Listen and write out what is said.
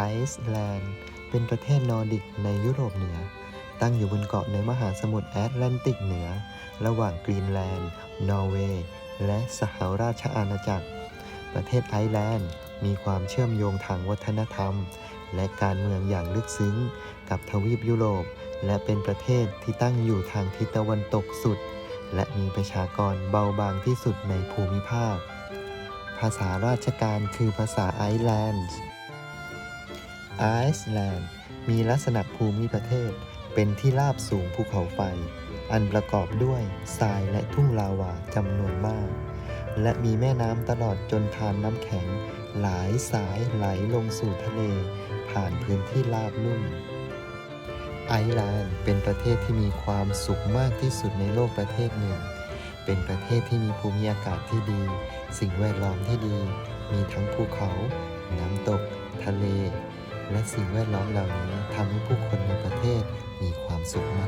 ไอซ์แลนด์ เป็นประเทศนอร์ดิกในยุโรปเหนือ ตั้งอยู่บนเกาะในมหาสมุทรแอตแลนติกเหนือ ระหว่างกรีนแลนด์ นอร์เวย์ และสหราชอาณาจักร ประเทศไอร์แลนด์มีความเชื่อมโยงทางวัฒนธรรม และการเมืองอย่างลึกซึ้ง กับทวีปยุโรป และเป็นประเทศที่ตั้งอยู่ทางทิศตะวันตกสุด และมีประชากรเบาบางที่สุดในภูมิภาค ภาษาราชการคือภาษาไอร์แลนด์ ไอซ์แลนด์ มีลักษณะภูมิประเทศ เป็นที่ราบสูงภูเขาไฟ อันประกอบด้วยทรายและทุ่งลาวาจำนวนมาก และมีแม่น้ำตลอดจนทานน้ำแข็ง หลายสายไหลลงสู่ทะเล ผ่านพื้นที่ราบลุ่ม ไอร์แลนด์เป็นประเทศที่มีความสุขมากที่สุดในโลกประเทศหนึ่ง เป็นประเทศที่มีภูมิอากาศที่ดี สิ่งแวดล้อมที่ดี มีทั้งภูเขา น้ำตก สิ่งแวดล้อมเหล่านี้ทำให้ผู้คนในประเทศมีความสุขมาก